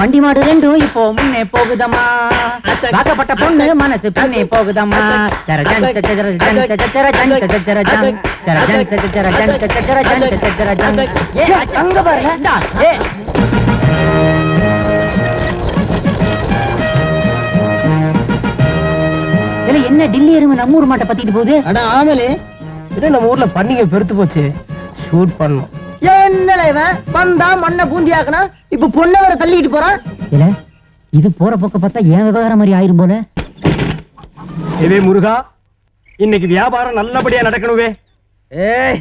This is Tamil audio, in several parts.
வண்டி மாடு ரெண்டும் இப்போ முன்னே போகுதம்மா. வாக்கப்பட்ட பொண்ணு மனசு பின்னே போகுதம்மா. சர ஜன் சச்சர ஜன் சச்சர ஜன் சச்சர ஜன். சர ஜன் சச்சர ஜன் சச்சர ஜன் சச்சர ஜன். ஏ அங்க பாருங்க ஏ. என்ன டில்லி எருமை நம்ம ஊர் மாட்டை பத்திட்டு போகுது? ஆனா ஆமலே. இது நம்ம ஊர்ல பண்டிகை பெருத்து போச்சு. ஷூட் பண்ணோம் என்னல இவன்? வந்தா மண்ணை பூந்தியாக்கனா இப்ப பொண்ணை வர தள்ளிட்டு போறான். இல்ல இது போற போக்க பார்த்தா ஏன் விவகாரம் மாதிரி ஆயிரும் போல? ஏவே முருகா இன்னைக்கு வியாபாரம் நல்லபடியா நடக்கணுவே ஏய்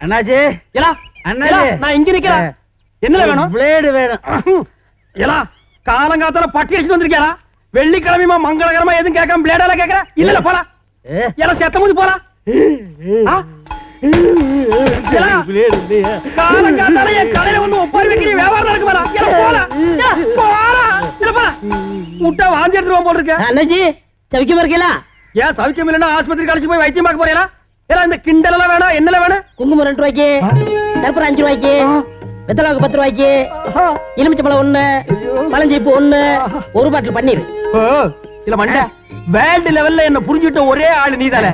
அண்ணாச்சி ஏலா அண்ணாச்சி. நான் இங்க நிக்கிறேன் என்ன வேணும்? பிளேடு வேணும். ஏலா காலங்காத்தால பட்டி அடிச்சுட்டு வந்திருக்கியாரா வெள்ளிக்கிழமைமா மங்களகரமா எதுவும் கேட்காம பிளேடால கேக்குற இல்ல போலாம். ஏ, ஏலா செத்த போது போலாம் முட்டை வாந்தி எடுத்துருவோம் போல் இருக்க அண்ணாச்சி சவிக்கமா இருக்கீங்களா? ஏன் சவிக்கம் இல்லைன்னா ஆஸ்பத்திரி கழிச்சு போய் வைத்தியம் பார்க்க போறீங்களா? ஏலா இந்த கிண்டல் எல்லாம் வேணாம். என்னல வேணும்? குங்குமம் ரெண்டு ரூபாய்க்கு கற்பூரம் அஞ்சு ரூபாய்க்கு வெத்தலாவுக்கு பத்து ரூபாய்க்கு எலுமிச்சம்பழம் ஒண்ணு பழஞ்சீப்பு ஒண்ணு ஒரு பாட்டில் பன்னீர். இல்ல மண்டை. வேர்ல்டு லெவல்ல என்ன புரிஞ்சுட்ட ஒரே ஆளு நீதானே.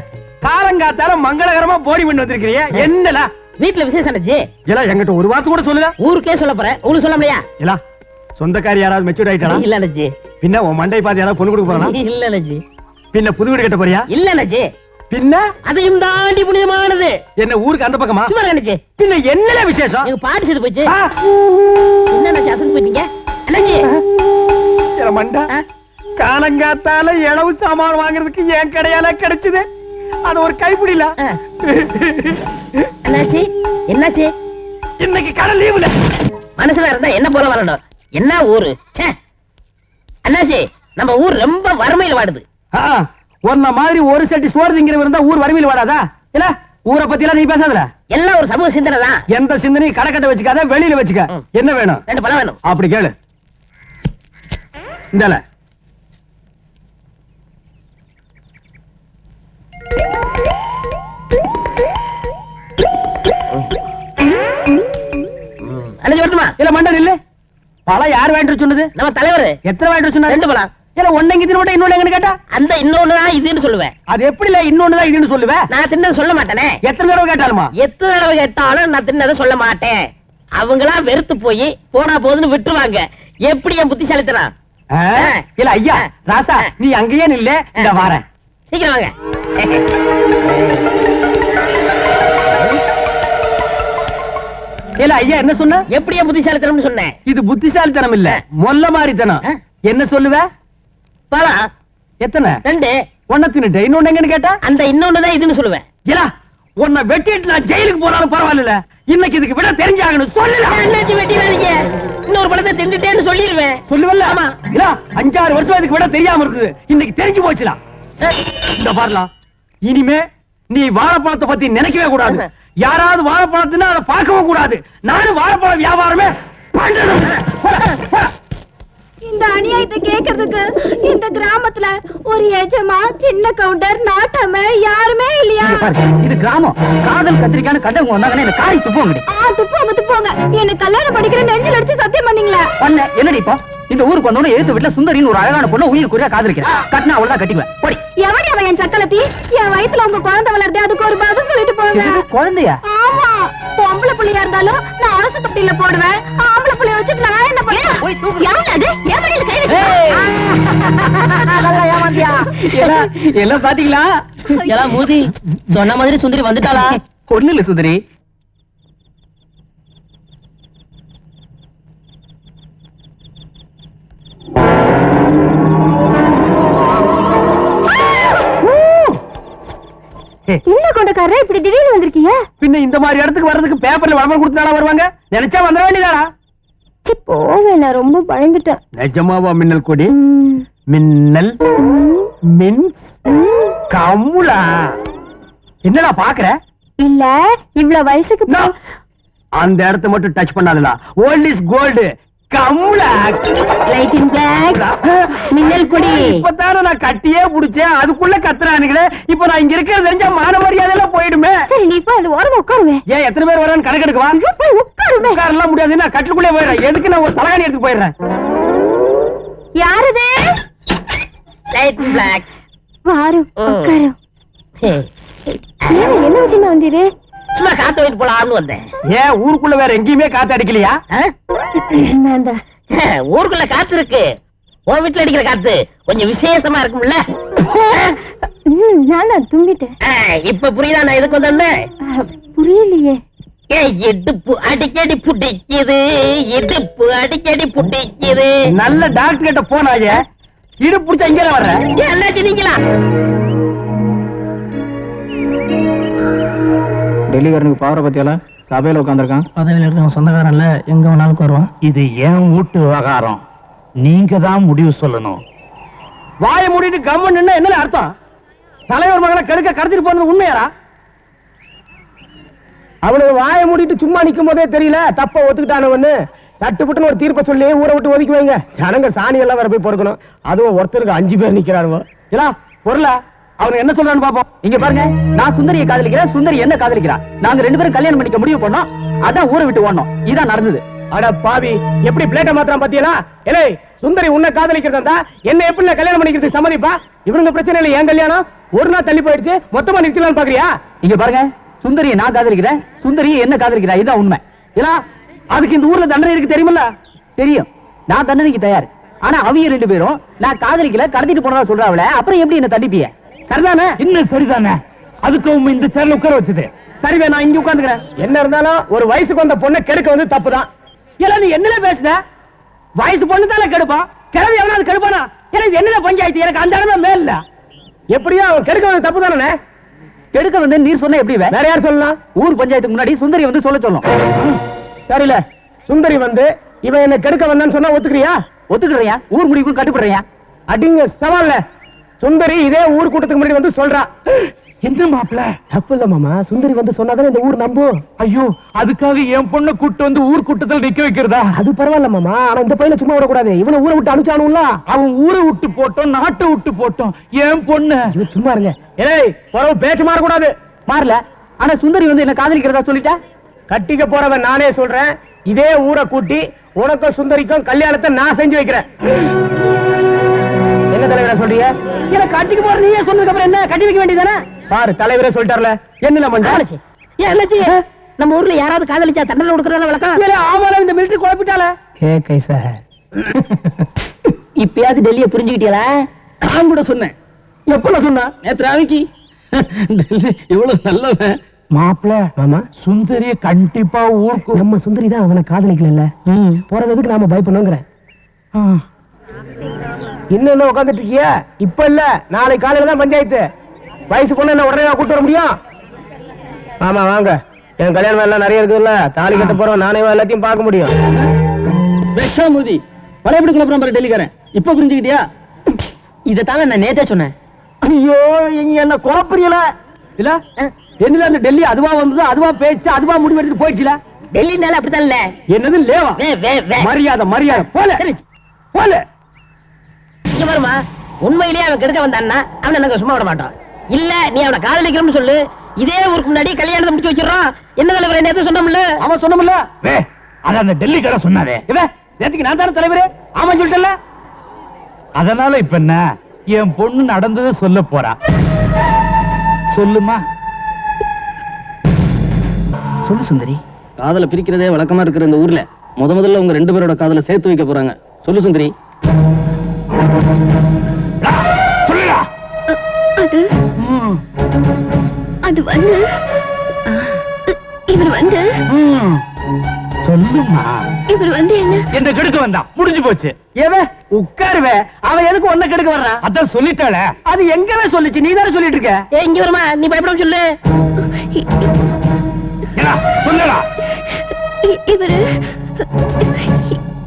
காலங்காத்தால மங்களகரமா போடி பண்ணி வந்திருக்கிறிய என்னல வீட்டுல விசேஷம் அண்ணாச்சி இல்ல என்கிட்ட ஒரு வார்த்தை கூட சொல்லுதா ஊருக்கே சொல்ல போறேன் உங்களுக்கு சொல்ல முடியா இல்ல சொந்தக்காரி யாராவது மெச்சூர்ட் ஆயிட்டானா? இல்ல அண்ணாச்சி பின்ன உன் மண்டை பாத்து யாராவது பொண்ணு கொடுக்க போறானா? இல்ல அண்ணாச்சி பின்ன புது வீடு கட்ட போறியா? இல்ல அண்ணாச்சி பின்ன? அதையும் தாண்டி புனிதமானது. என்ன ஊருக்கு அந்த பக்கமா? சும்மா அண்ணாச்சி பின்ன என்னல விசேஷம்? எங்க பாட்டு செத்து போச்சு. என்ன அண்ணாச்சி அசந்து போயிட்டீங்க? அண்ணாச்சி மண்டை? காலங்காத்தால இளவு சாமான் வாங்குறதுக்கு என் கடையால கிடைச்சது. அது ஒரு கைப்பிடில ஆ. அண்ணாச்சி என்னாச்சு? இன்னைக்கு கடை லீவுல மனசுல இருந்தா என்ன போல வரணும்? என்ன ஊரு? ச்சே. அண்ணாச்சி நம்ம ஊர் ரொம்ப வறுமையில வாடுது. உன்ன மாதிரி ஒரு சட்டி சோறு திங்கிறவன் இருந்தா ஊர் வறுமையில் வாடாதா? இல்ல ஊரை பத்தி எல்லாம் நீ பேசாதல எல்லாம் ஒரு சமூக சிந்தனை தான். எந்த சிந்தனையும் கடக்கட்ட வச்சுக்காத வெளியில வச்சுக்க. என்ன வேணும்? ரெண்டு பழம் வேணும். அப்படி கேளு. இந்தல அண்ணாச்சி வரட்டுமா? இல்ல மண்டன் இல்ல பழம் யார் வாங்கிட்டு சொன்னது? நம்ம தலைவர். எத்தனை வாங்கிட்டு சொன்னாரு? ரெண்டு பழம். இல்ல ஒன்னங்க இது மட்டும் இன்னொன்னு கேட்டா? அந்த இன்னொன்னு தான் இதுன்னு சொல்லுவேன். அது எப்படி இல்ல இன்னொன்னுதான் இதுன்னு சொல்லுவ? நான் தின்னது சொல்ல மாட்டேனே. எத்தனை தடவை கேட்டாலுமா? எத்தனை தடவை கேட்டாலும் நான் தின்னதை சொல்ல மாட்டேன். அவங்களா வெறுத்து போய் போனா போதுன்னு விட்டுருவாங்க. எப்படி என் புத்திசாலித்தனம்? ஆ? இல்ல ஐயா ராசா நீ அங்கேயே நில்ல. இந்த வாரேன். சீக்கிரம் வாங்க. ஐயா என்ன சொன்ன? எப்படி என் புத்திசாலித்தனம்னு சொன்னேன். இது புத்திசாலித்தனம் இல்ல. மொல்ல மாதிரித்தனம் ஆ? என்ன சொல்லுவ? பழம் எத்தனை? ரெண்டு. ஒன்ன தின்னுட்டு. இன்னொன்னு எங்கன்னு கேட்டா? அந்த இன்னொன்னு தான் இதுன்னு சொல்லுவேன் இல்ல உன்னை வெட்டிட்டு நான் ஜெயிலுக்கு போனாலும் பரவாயில்ல இன்னைக்கு இதுக்கு விட தெரிஞ்சாகணும். சொல்லல அண்ணாச்சி வெட்டிடாதீங்க இன்னொரு பழத்தை தின்னுட்டேன்னு சொல்லிடுவேன் சொல்லுவல்ல. ஆமா. இல்ல அஞ்சாறு வருஷம் இதுக்கு விட தெரியாம இருக்குது. இன்னைக்கு தெரிஞ்சு போச்சுலாம் இந்த பாருலாம் இனிமே நீ வாழைப்பழத்தை பத்தி நினைக்கவே கூடாது. யாராவது வாழைப்பழத்துன்னா அதை பார்க்கவும் கூடாது நானும் வாழைப்பழ வியாபாரமே போடா. இந்த அநியாயத்தை கேக்குறதுக்கு இந்த கிராமத்துல ஒரு எஜமா சின்ன கவுண்டர் நாட்டாம யாருமே இல்லையா? இது கிராமம். காதல் கத்திரிக்கான கண்டவங்க வந்தாங்கன்னா என்ன காரி துப்போங்கடி ஆ துப்போங்க என்ன கல்யாணம் படிக்கிற நெஞ்சில் அடிச்சு சத்தியம் பண்ணீங்களா. பண்ண என்னடி இப்போ? இந்த ஊருக்கு வந்தோடனே எழுத்து வீட்டுல சுந்தரின்னு ஒரு அழகான பொண்ணு உயிர் குறியா காதலிக்கிறேன். கட்டினா அவ்வளவுதான் கட்டிக்குவேன். போடி. எவடி அவன் என் சக்கலத்தி என் வயித்துல உங்க குழந்தை வளருது அதுக்கு ஒரு பதில் சொல்லிட்டு போங்க. குழந்தையா? ஆமா. பொம்பளை புள்ளையா இருந்தாலும் நான் அரசு தொட்டில போடுவேன். ஆம்பளை புள்ளைய வச்சுட்டு நான் போய் தூக்கு. பண்ணுவேன் யாரு அது? என் வழியில கை ஏய். எல்லாம் எல்லாம் பாத்தீங்களா எல்லாம் மூதி சொன்ன மாதிரி சுந்தரி வந்துட்டாளா? ஒண்ணு இல்ல சுந்தரி. என்ன கொண்டக்காரரே? இப்படி திடீர்னு வந்திருக்கீங்க? பின்ன இந்த மாதிரி இடத்துக்கு வர்றதுக்கு பேப்பர்ல விளம்பரம் கொடுத்தாலும் வருவாங்க? நினைச்சா வந்துட வேண்டியதாடா சி போவேன். நான் ரொம்ப பயந்துட்டேன். நிஜமாவா மின்னல் கொடி? மின்னல்? மின் கமுலா? என்னடா பாக்குற? இல்ல இவ்வளவு வயசுக்கு. அந்த இடத்த மட்டும் டச் பண்ணாதடா. ஓல்ட் இஸ் கோல்டு மின்னல் கொடி. இப்பதானே நான் கட்டியே புடிச்சேன். அதுக்குள்ள கத்துறானுங்களே. இப்ப நான் இங்க இருக்கிறது தெரிஞ்சா மான மரியாதை எல்லாம் போயிடுமே. சரி நீ இப்ப அந்த ஓரமா உட்காருவேன் ஏன் எத்தனை பேர் வரான்னு கணக்கெடுக்கவா போய் உட்காருவேன் உட்காரெல்லாம் முடியாது. நான் கட்டுக்குள்ளே போயிடுறேன். எதுக்கு நான் ஒரு தலகாணி எடுத்து போயிடுறேன்? யாரது? லைட் பிளாக் என்ன விஷயமா வந்தீரு? சும்மா காத்து போயிட்டு போலாம்னு வந்தேன். ஏன் ஊருக்குள்ள வேற எங்கேயுமே காத்து அடிக்கலையா? ஊருக்குள்ள காத்து இருக்கு. உன் வீட்டுல அடிக்கிற காத்து கொஞ்சம் விசேஷமா இருக்கும்ல? தும்பிட்டேன். இப்ப புரியுதா நான் எதுக்கு வந்தேன் புரியலையே. ஏய், இடுப்பு அடிக்கடி புடிக்குது. இடுப்பு அடிக்கடி புடிக்குது. நல்ல டாக்டர் கிட்ட போனாய இடு புடிச்சா இங்கே வர்ற? ஏன் என்னாச்சு நீங்களா? டெல்லிக்காரனுக்கு பவரை பத்தியால சபையில உட்காந்துருக்கான் பதவியில இருக்க சொந்தக்காரன் இல்ல எங்க வேணாலும் வருவான். இது ஏன் வீட்டு விவகாரம்? நீங்க தான் முடிவு சொல்லணும். வாய மூடிட்டு கம்மன் என்ன அர்த்தம்? தலைவர் மகளை கெடுக்க கடத்திட்டு போனது உண்மையாரா அவனுக்கு வாயை மூடிட்டு சும்மா நிக்கும் போதே தெரியல தப்ப ஒத்துக்கிட்டானவன்னு. சட்டுப்புட்டுன்னு ஒரு தீர்ப்பை சொல்லி ஊரை விட்டு ஒதுக்கி வைங்க. ஜனங்க சாணி எல்லாம் வர போய் பொறுக்கணும். அதுவும் ஒருத்தருக்கு அஞ்சு பேர் நிக்கிறானுவோ. இல்லா பொருளா? அவன் என்ன சொல்றான்னு பாப்போம். இங்க பாருங்க நான் சுந்தரியை காதலிக்கிறேன் சுந்தரி என்ன காதலிக்கிறா? நாங்க ரெண்டு பேரும் கல்யாணம் பண்ணிக்க முடிவு பண்ணோம் அதான் ஊரை விட்டு ஓடணும். இதான் நடந்தது. அட பாவி எப்படி பிளேட்ட மாத்திரம் பாத்தியலா? ஏலே சுந்தரி உன்னை காதலிக்கிறதா என்ன எப்படி கல்யாணம் பண்ணிக்கிறது சம்மதிப்பா? இவனுங்க பிரச்சனை இல்ல என் கல்யாணம். ஒரு நாள் தள்ளி போயிடுச்சு மொத்தமா நிறுத்தலாம்னு பாக்குறியா? இங்க பாருங்க சுந்தரியை நான் காதலிக்கிறேன் சுந்தரியை என்ன காதலிக்கிறா? இதான் உண்மை. இல்லா அதுக்கு இந்த ஊர்ல தண்டனை இருக்கு தெரியுமில்ல? தெரியும். நான் தண்டனைக்கு தயார். ஆனா அவங்க ரெண்டு பேரும் நான் காதலிக்கல கடத்திட்டு போனதா சொல்றாவல அப்புறம் எப்படி என்ன தண்டிப்பிய? சரிதானே? இன்னும் சரிதானே? அதுக்கு உங்க இந்த சேர்ல உட்கார வச்சது. சரிவே நான் இங்க உட்கார்ந்துக்கிறேன் என்ன இருந்தாலும் ஒரு வயசுக்கு வந்த பொண்ணை கெடுக்க வந்து தப்புதான். இல்ல நீ என்னல பேசுன? வயசு பொண்ணு தானே கெடுப்பான்? கிளவி எவனாவது கெடுப்பானா? எனக்கு என்னல பஞ்சாயத்து? எனக்கு அந்த இடமே மேல எப்படியோ அவன் கெடுக்க வந்து தப்பு தானே கெடுக்க வந்து நீர் சொன்ன எப்படி வே? வேற யார் சொல்லலாம்? ஊர் பஞ்சாயத்துக்கு முன்னாடி சுந்தரி வந்து சொல்ல சொல்லும். சரியில்ல. சுந்தரி வந்து இவன் என்ன கெடுக்க வந்தான்னு சொன்னா ஒத்துக்கிறியா? ஒத்துக்கிறியா ஊர் முடிவுக்கும் கட்டுப்படுறியா? அடிங்க சவால்ல. சுந்தரி இதே ஊர் கூட்டத்துக்கு முன்னாடி வந்து சொல்றா. என்ன மாப்பிள? தப்பு இல்ல மாமா. சுந்தரி வந்து சொன்னாதானே இந்த ஊர் நம்பும். ஐயோ அதுக்காக என் பொண்ணை கூட்டு வந்து ஊர் கூட்டத்தில் நிக்க வைக்கிறதா? அது பரவாயில்ல மாமா. ஆனா இந்த பையனை சும்மா விடக்கூடாது. இவனை ஊரை விட்டு அனுப்பிச்சானுல அவன் ஊரை விட்டு போட்டோம் நாட்டை விட்டு போட்டோம். என் பொண்ணு. சும்மா இருங்க. ஏய் உறவு பேச்சு மாறக்கூடாது. மாறல. ஆனா சுந்தரி வந்து என்ன காதலிக்கிறதா சொல்லிட்டா? கட்டிக்க போறவன் நானே சொல்றேன். இதே ஊரை கூட்டி உனக்கும் சுந்தரிக்கும் கல்யாணத்தை நான் செஞ்சு வைக்கிறேன். என்ன தலைவரா சொல்றீங்க? எனக்கு கட்டிக்கு போற நீயே சொன்னதுக்கு அப்புறம் என்ன? கட்டி வைக்க வேண்டியதானே பாரு தலைவரே சொல்லிட்டார்ல. என்ன மண்டா ஏன் என்னாச்சு? நம்ம ஊர்ல யாராவது காதலிச்சா தண்டனை கொடுக்கறத வழக்கம்? ஆமால இந்த மிலிட்டரி குழப்பிட்டால ஏ கைசா இப்பயாவது டெல்லியை புரிஞ்சுக்கிட்டீங்களா? நான் கூட சொன்னேன். எப்பல சொன்ன? நேத்து ராவிக்கு இவ்வளவு நல்லவன். மாப்பிள மாமா சுந்தரிய கண்டிப்பா ஊருக்கு நம்ம சுந்தரி தான் அவனை காதலிக்கல போறதுக்கு நாம பயப்படணுங்கிறேன் இன்னும் என்ன உட்காந்துட்டு இருக்கிய? இப்ப இல்ல. நாளை காலையில தான் பஞ்சாயத்து. வயசு பொண்ணு என்ன உடனே கூட்டு வர முடியும்? ஆமா வாங்க. என் கல்யாணம் எல்லாம் நிறைய இருக்குதுல்ல. தாலி கட்ட போறோம். நானே எல்லாத்தையும் பார்க்க முடியும். விஷமுதி பழையபடி குழப்பம் பாரு டெல்லிக்காரன். இப்ப புரிஞ்சுக்கிட்டியா? இதைத்தாங்க நான் நேத்தே சொன்னேன். ஐயோ இங்க என்ன குழப்பறியல? இல்ல என்னல அந்த டெல்லி அதுவா வந்தது அதுவா பேச்சு அதுவா முடிவு எடுத்து போயிடுச்சுல. டெல்லினால அப்படித்தான் இல்ல. என்னது லேவா? வே வே வே. மரியாதை மரியாதை. போல. சரி. போல. இங்க வருமா உண்மையிலேயே அவன் கெடுக்க வந்தான்னா அவனை நாங்க சும்மா விட மாட்டோம். இல்ல நீ அவனை காதலிக்கணும்னு சொல்லு. இதே ஊருக்கு முன்னாடி கல்யாணத்தை முடிச்சு வச்சிடறோம். என்ன தலைவர் நேத்து சொன்னோம்ல? அவன் சொன்னமில்ல வே அத அந்த டெல்லி கடை சொன்னாரே. இவ நேத்துக்கு நான் தானே தலைவரே? அவன் சொல்லிட்டல அதனால இப்ப என்ன? என் பொண்ணு நடந்ததை சொல்ல போறா. சொல்லுமா? சொல்லு சுந்தரி. காதல பிரிக்கிறதே வழக்கமா இருக்கிற இந்த ஊர்ல முத முதல்ல உங்க ரெண்டு பேரோட காதல சேர்த்து வைக்க போறாங்க. சொல்லு சுந்தரி. சொல்லுடா. அது? அது வந்து? இவர் வந்து. சொல்லுமா. இவர் வந்து என்ன? என்ன கெடுக்க வந்தான் முடிஞ்சு போச்சு. ஏவே உட்காருவே. அவன் எதுக்கு ஒன்ன கெடுக்க வர்றான் அதான் சொல்லிட்டாளே. அது எங்கவே சொல்லுச்சு? நீ தானே சொல்லிட்டு இருக்க ஏ இங்க வருமா? நீ பயப்படாம சொல்லு. சொல்லுடா. இவரு?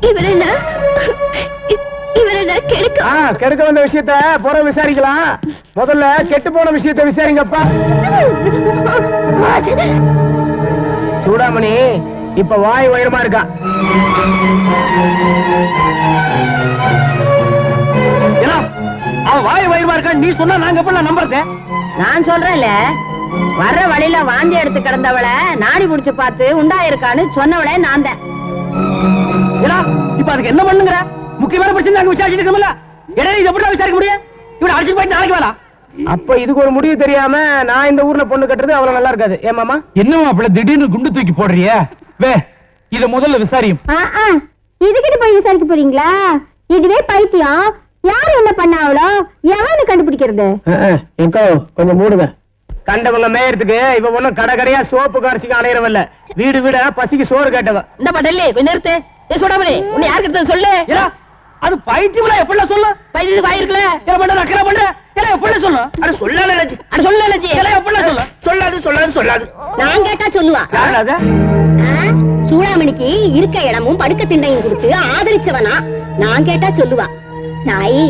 இவர் என்ன? கெடுக்க வந்த விஷயத்த புற விசாரிக்கலாம். முதல்ல கெட்டு போன விஷயத்த விசாரிங்கப்பா. சூடாமணி இப்ப வாய் உயரமா இருக்கா? அவன் வாய் வயிறுமா இருக்கான் நீ சொன்னா நாங்க எப்படி நம்புறது? நான் சொல்றேன்ல வர்ற வழியில வாந்தி எடுத்து கிடந்தவளை நாடி புடிச்சு பார்த்து உண்டாயிருக்கான்னு சொன்னவளே நான் தான் இப்ப அதுக்கு என்ன பண்ணுங்கிற? முக்கியமான பிரச்சனை அங்க விசாரிச்சுட்டு இருக்கோம்ல இடையில இது எப்படி விசாரிக்க முடியும்? இவனை அழைச்சிட்டு போயிட்டு நாளைக்கு வரலாம் அப்ப இதுக்கு ஒரு முடிவு தெரியாம நான் இந்த ஊர்ல பொண்ணு கட்டுறது அவ்வளவு நல்லா இருக்காது. ஏமாமா என்னமா அப்படி திடீர்னு குண்டு தூக்கி போடுறிய? வே இத முதல்ல விசாரியும். இதுகிட்ட போய் விசாரிக்க போறீங்களா? இதுவே பைத்தியம். யாரு என்ன பண்ணாவளோ எவனு கண்டுபிடிக்கிறது? எங்கோ கொஞ்சம் மூடுங்க. கண்டவங்க மேயறதுக்கு இவ ஒண்ணும் கடை கடையா சோப்பு காரிசிக்கு அலையறவல்ல. வீடு வீடா பசிக்கு சோறு கேட்டவ. இந்த பட்டல்லி கொஞ்ச நேரத்து. ஏ சோடாமணி உன்னை யாருக்கு சொல்லு? அது பைத்தியம்ல எப்படி சொல்லும் பையனுக்கு வாயிருக்கல என்ன பண்ற நக்கல பண்ற ஏடா எப்படி சொல்லும் அட சொல்லாத லட்சி அட சொல்லு லட்சி ஏடா எப்படி சொல்லும் சொல்லாது சொல்லாது சொல்லாது நான் கேட்டா சொல்லுவா யாரு அது ஆ, சூடாமணிக்கு இருக்க இடமும் படுக்க திண்ணையும் கொடுத்து ஆதரிச்சவனா நான் கேட்டா சொல்லுவா தாயி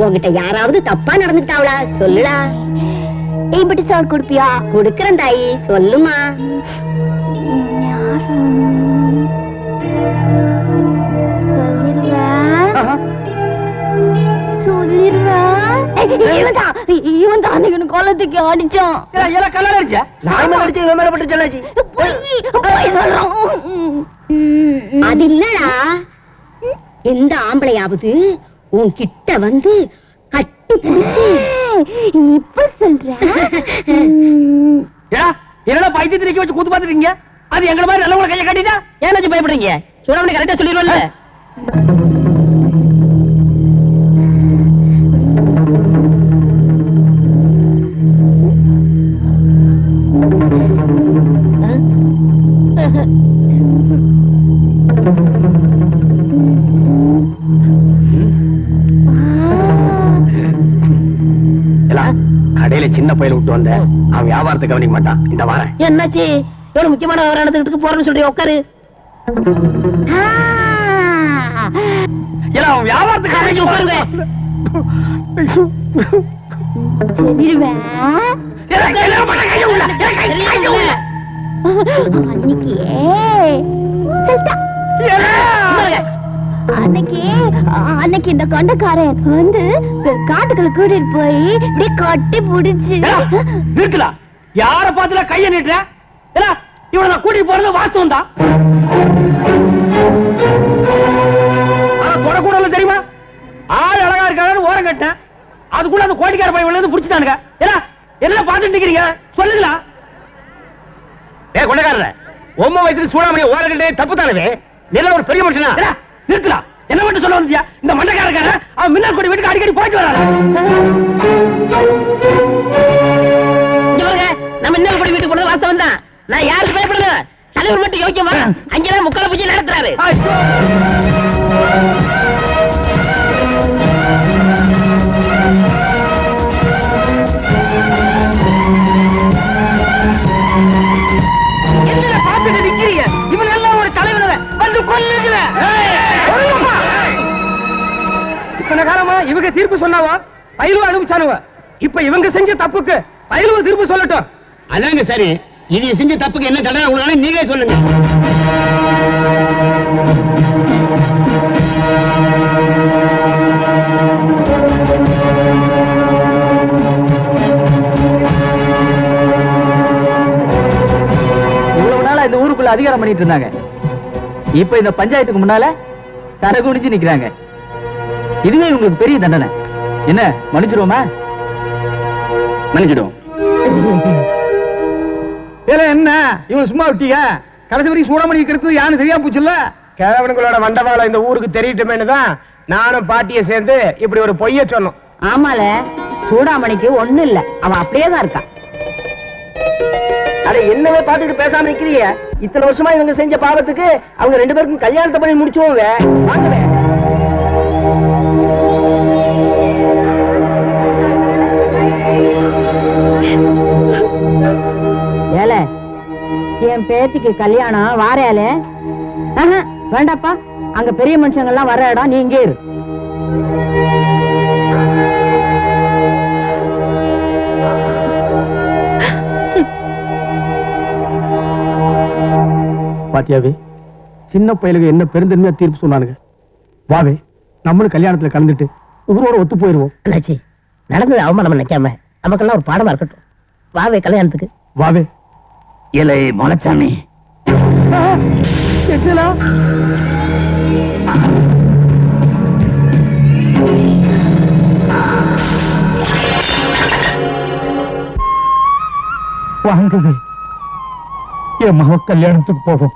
உன்கிட்ட யாராவது தப்பா நடந்துட்டாவளா சொல்லுடா இப்படி சோறு கொடுப்பியா குடுக்கறேன் தாயி சொல்லுமா கோலத்துக்கு அடிச்சான் ஏடா கல்லால அடிச்ச? நான் மேல அடிச்சு இவன் மேல பட்டுச்சு அண்ணாச்சி. பொய் பொய் சொல்றான் அது இல்லடா. எந்த ஆம்பளையாவது உன் கிட்ட வந்து கட்டி பிடிச்சு. இப்ப சொல்ற? என்னடா பைத்தியத்தை நிக்க வச்சு கூத்து பாத்துட்டீங்க அது எங்கள மாதிரி நல்லவங்களை கையை கட்டிட்டா? ஏனாச்சும் பயப்படுறீங்க? சூடாமணி கரெக்டா சொல்லிடுவோம்ல. சின்ன பையல விட்டு வந்தேன் அவன் வியாபாரத்தை கவனிக்க மாட்டான். இந்த என்னாச்சு? எவ்வளவு முக்கியமான போறேன்னு உட்காரு. அவன் உட்காருங்க. அன்னைக்கு. அன்னைக்கு அன்னைக்கு இந்த கொண்டக்காரன் வந்து காட்டுக்குள்ள கூட்டிட்டு போய் இப்படியே கட்டி புடிச்சு ஏடா, நிறுத்துடா. யார பாத்துல கைய நீட்டுற? இவனை நான் கூட்டிட்டு போறது வாஸ்தவம் தான் தொடக்கூடல தெரியுமா? ஆள் அழகா இருக்காரு ஓரம் கட்டேன் அதுக்குள்ள அந்த கோடிக்கார பையன் வந்து புடிச்சுட்டானுங்க. ஏடா என்ன பாத்துட்டு நிக்கிறீங்க? சொல்லுங்களா. ஏ கொண்டக்காரர ஒன்பது வயசுக்கு சூடாமணி ஓரகட்டே தப்பு தானவே நீ ஒரு பெரிய மனுஷனா? நிறுத்துடா. என்ன மட்டும் சொல்ல வந்தியா? இந்த மண்டக்காரக்கார அவன் மின்னல் கொடி வீட்டுக்கு அடிக்கடி போயிட்டு வரான் நம்ம இன்னொரு படி வீட்டுக்கு போனது வாஸ்தவம் தான். நான் யாருக்கு பயப்படல? தலைவர் மட்டும் யோக்கியமா? அங்கெல்லாம் முக்கால பூஜை நடத்துறாரு. இவங்க தீர்ப்பு சொன்னாவா? பயிலுவ அனுப்பிச்சானுவ. இப்ப இவங்க செஞ்ச தப்புக்கு பயிலுவ தீர்ப்பு சொல்லட்டும். அதாங்க சரி. இது செஞ்ச தப்புக்கு என்ன தண்டனை கொடுக்கணும் நீங்களே சொல்லுங்க. இவ்வளவு நாளா இந்த ஊருக்குள்ள அதிகாரம் பண்ணிட்டு இருந்தாங்க. இப்ப இந்த பஞ்சாயத்துக்கு முன்னால தலை குனிஞ்சு நிக்கிறாங்க. இதுவே உங்களுக்கு பெரிய தண்டனை. என்ன மன்னிச்சிருவோமா மன்னிச்சிடும் ஏல என்ன? இவன் சும்மா விட்டீங்க கடைசி வரைக்கும் சூடாமணி இருக்கிறது யானு தெரியாம போச்சுல்ல? கிழவனுங்களோட வண்டவாளம் இந்த ஊருக்கு தெரியட்டுமேனு தான் நானும் பாட்டியை சேர்ந்து இப்படி ஒரு பொய்ய சொன்னோம். ஆமால சூடாமணிக்கு ஒண்ணு இல்ல. அவன் அப்படியே தான் இருக்கான். அட என்னவே பாத்துக்கிட்டு பேசாம நிக்கிறீங்க இத்தனை வருஷமா இவங்க செஞ்ச பாவத்துக்கு அவங்க ரெண்டு பேருக்கும் கல்யாணத்தை பண்ணி முடிச்சுவோங்க. வாங்கவே பேத்திக்கு கல்யாணம் வாரேல வேண்டாப்பா. அங்க பெரிய மனுஷங்க எல்லாம் வர இடம் நீ இங்கே இரு. பாத்தியாவே சின்ன பயலுக்கு என்ன பெருந்தன்மையா தீர்ப்பு சொன்னானுங்க. வாவே நம்மளும் கல்யாணத்துல கலந்துட்டு ஊரோட ஒத்து போயிருவோம். அண்ணாச்சி நடந்தது அவமானம் நினைக்காம நமக்கெல்லாம் ஒரு பாடமா இருக்கட்டும். வாவே கல்யாணத்துக்கு. வாவே. இலை மலைச்சாமி കിട്ടില്ല வாங்குது என் மக கல்யாணத்துக்கு போகும்